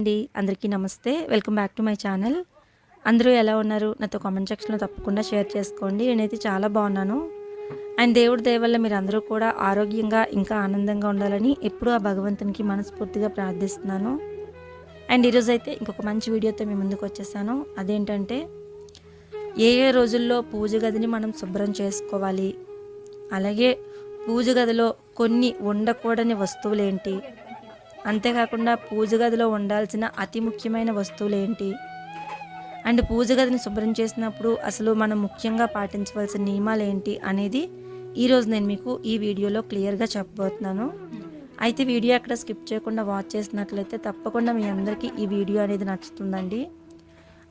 అండి. అందరికీ నమస్తే. Welcome back to my channel. అందరూ ఎలా ఉన్నారు? నాతో కామెంట్ సెక్షన్లో తప్పకుండా షేర్ చేసుకోండి. నేనైతే చాలా బాగున్నాను. అండ్ దేవుడి దయ వల్ల మీరు అందరూ కూడా ఆరోగ్యంగా ఇంకా ఆనందంగా ఉండాలని ఎప్పుడూ ఆ భగవంతునికి మనస్ఫూర్తిగా ప్రార్థిస్తున్నాను. అండ్ ఈరోజు అయితే ఇంకొక మంచి వీడియోతో మీ ముందుకు వచ్చేసాను. అదేంటంటే ఏ ఏ రోజుల్లో పూజ గదిని మనం శుభ్రం చేసుకోవాలి? అలాగే పూజ గదిలో కొన్ని ఉండకూడని వస్తువులు ఏంటి అంతేకాకుండా పూజ గదిలో ఉండాల్సిన అతి ముఖ్యమైన వస్తువులు ఏంటి? అండ్ పూజ గదిని శుభ్రం చేసినప్పుడు అసలు మనం ముఖ్యంగా పాటించవలసిన నియమాలు ఏంటి అనేది ఈరోజు నేను మీకు ఈ వీడియోలో క్లియర్గా చెప్పబోతున్నాను. అయితే వీడియో అక్కడ స్కిప్ చేయకుండా వాచ్ చేసినట్లయితే తప్పకుండా మీ అందరికీ ఈ వీడియో అనేది నచ్చుతుందండి.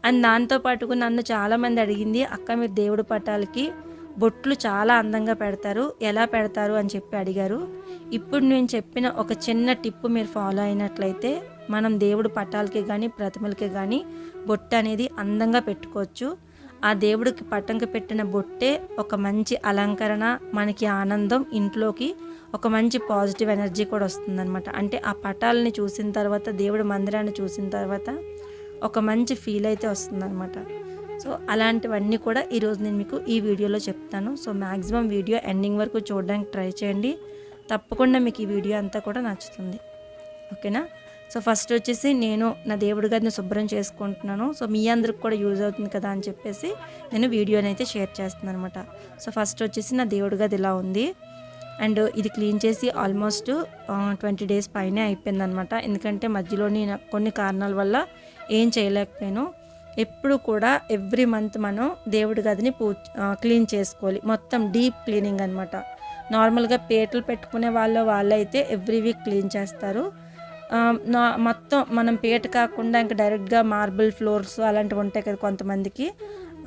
అండ్ దాంతో పాటుగా నన్ను చాలామంది అడిగింది అక్క మీరు దేవుడి పటాలకి బొట్లు చాలా అందంగా పెడతారు. ఎలా పెడతారు అని చెప్పి అడిగారు. ఇప్పుడు నేను చెప్పిన ఒక చిన్న టిప్ మీరు ఫాలో అయినట్లయితే మనం దేవుడు పటాలకి కానీ ప్రతిమలకి కానీ బొట్టు అనేది అందంగా పెట్టుకోవచ్చు. ఆ దేవుడికి పట్టంకి పెట్టిన బొట్టే ఒక మంచి అలంకరణ మనకి ఆనందం ఇంట్లోకి ఒక మంచి పాజిటివ్ ఎనర్జీ కూడా వస్తుందన్నమాట. అంటే ఆ పటాలని చూసిన తర్వాత దేవుడి మందిరాన్ని చూసిన తర్వాత ఒక మంచి ఫీల్ అయితే వస్తుందన్నమాట. సో అలాంటివన్నీ కూడా ఈరోజు నేను మీకు ఈ వీడియోలో చెప్తాను. సో మ్యాక్సిమం వీడియో ఎండింగ్ వరకు చూడడానికి ట్రై చేయండి. తప్పకుండా మీకు ఈ వీడియో అంతా కూడా నచ్చుతుంది. ఓకేనా? సో ఫస్ట్ వచ్చేసి నేను నా దేవుడి గదిని శుభ్రం చేసుకుంటున్నాను. సో మీ అందరికి కూడా యూజ్ అవుతుంది కదా అని చెప్పేసి నేను వీడియోని అయితే షేర్ చేస్తున్నాను అనమాట సో ఫస్ట్ వచ్చేసి నా దేవుడి గది ఇలా ఉంది. అండ్ ఇది క్లీన్ చేసి ఆల్మోస్ట్ ట్వంటీ డేస్ పైనే అయిపోయిందనమాట ఎందుకంటే మధ్యలోని కొన్ని కారణాల వల్ల ఏం చేయలేకపోయాను. ఎప్పుడు కూడా ఎవ్రీ మంత్ మనం దేవుడి గదిని పూ క్లీన్ చేసుకోవాలి. మొత్తం డీప్ క్లీనింగ్ అనమాట నార్మల్గా పేటలు పెట్టుకునే వాళ్ళు వాళ్ళైతే ఎవ్రీ వీక్ క్లీన్ చేస్తారు. నా మొత్తం మనం పేట కాకుండా ఇంకా డైరెక్ట్గా మార్బుల్ ఫ్లోర్స్ అలాంటివి ఉంటాయి కదా కొంతమందికి.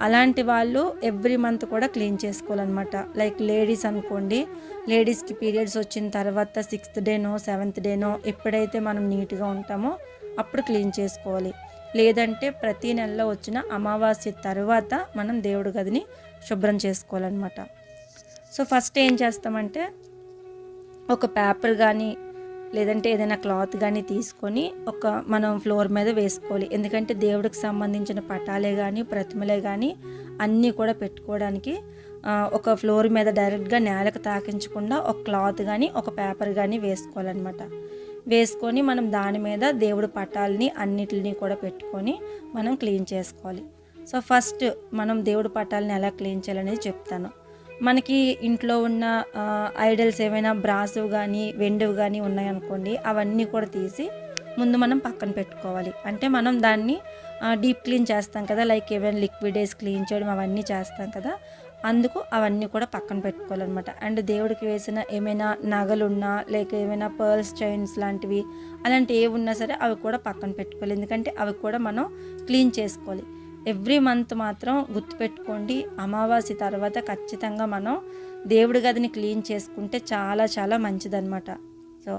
అలాంటి వాళ్ళు ఎవ్రీ మంత్ కూడా క్లీన్ చేసుకోవాలన్నమాట. లైక్ లేడీస్ అనుకోండి లేడీస్కి పీరియడ్స్ వచ్చిన తర్వాత సిక్స్త్ డేనో సెవెంత్ డేనో ఎప్పుడైతే మనం నీట్గా ఉంటామో అప్పుడు క్లీన్ చేసుకోవాలి. లేదంటే ప్రతి నెలలో వచ్చిన అమావాస్య తర్వాత మనం దేవుడి గదిని శుభ్రం చేసుకోవాలన్నమాట. సో ఫస్ట్ ఏం చేస్తామంటే ఒక పేపర్ కానీ లేదంటే ఏదైనా క్లాత్ కానీ తీసుకొని ఒక మనం ఫ్లోర్ మీద వేసుకోవాలి. ఎందుకంటే దేవుడికి సంబంధించిన పటాలే కానీ ప్రతిమలే కానీ అన్నీ కూడా పెట్టుకోవడానికి ఒక ఫ్లోర్ మీద డైరెక్ట్గా నేలకు తాకించకుండా ఒక క్లాత్ కానీ ఒక పేపర్ కానీ వేసుకోవాలన్నమాట. వేసుకొని మనం దాని మీద దేవుడు పటాలని అన్నిటిని కూడా పెట్టుకొని మనం క్లీన్ చేసుకోవాలి. సో ఫస్ట్ మనం దేవుడు పటాలని ఎలా క్లీన్ చేయాలనేది చెప్తాను. మనకి ఇంట్లో ఉన్న ఐడల్స్ ఏమైనా బ్రాసు కానీ వెండివి కానీ ఉన్నాయనుకోండి అవన్నీ కూడా తీసి ముందు మనం పక్కన పెట్టుకోవాలి. అంటే మనం దాన్ని డీప్ క్లీన్ చేస్తాం కదా లైక్ ఏమైనా లిక్విడ్ వేసి క్లీన్ చేయడం అవన్నీ చేస్తాం కదా అందుకు అవన్నీ కూడా పక్కన పెట్టుకోవాలన్నమాట. అండ్ దేవుడికి వేసిన ఏమైనా నగలు ఉన్నా లేక ఏమైనా పర్ల్స్ చైన్స్ లాంటివి అలాంటి ఏ ఉన్నా సరే అవి కూడా పక్కన పెట్టుకోవాలి. ఎందుకంటే అవి కూడా మనం క్లీన్ చేసుకోవాలి. ఎవ్రీ మంత్ మాత్రం గుర్తుపెట్టుకోండి అమావాస్య తర్వాత ఖచ్చితంగా మనం దేవుడి గదిని క్లీన్ చేసుకుంటే చాలా చాలా మంచిదన్నమాట. సో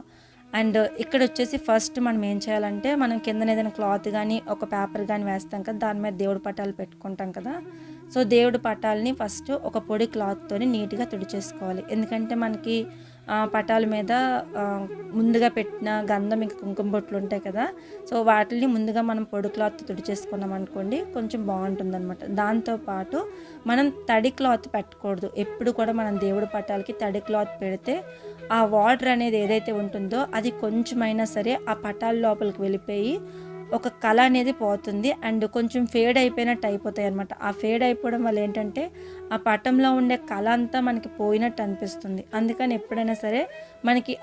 అండ్ ఇక్కడ వచ్చేసి ఫస్ట్ మనం ఏం చేయాలంటే మనం కింద ఏదైనా క్లాత్ కానీ ఒక పేపర్ కానీ వేస్తాం కదా దాని మీద దేవుడి పటాలు పెట్టుకుంటాం కదా సో దేవుడి పటాలని ఫస్ట్ ఒక పొడి క్లాత్తోని నీట్గా తుడిచేసుకోవాలి. ఎందుకంటే మనకి పటాల మీద ముందుగా పెట్టిన గంధం ఇంకా కుంకుమ బొట్లు ఉంటాయి కదా సో వాటిని ముందుగా మనం పొడి క్లాత్ తుడిచేసుకున్నాం అనుకోండి కొంచెం బాగుంటుంది అనమాట దాంతోపాటు మనం తడి క్లాత్ పెట్టకూడదు. ఎప్పుడు కూడా మనం దేవుడి పటాలకి తడి క్లాత్ పెడితే ఆ వాటర్ అనేది ఏదైతే ఉంటుందో అది కొంచెమైనా సరే ఆ పటాల లోపలికి వెళ్ళిపోయి ఒక కళ అనేది పోతుంది. అండ్ కొంచెం ఫేడ్ అయిపోయినట్టు అయిపోతాయి అనమాట ఆ ఫేడ్ అయిపోవడం వల్ల ఏంటంటే ఆ పటంలో ఉండే కళ అంతా మనకి పోయినట్టు అనిపిస్తుంది. అందుకని ఎప్పుడైనా సరే మనకి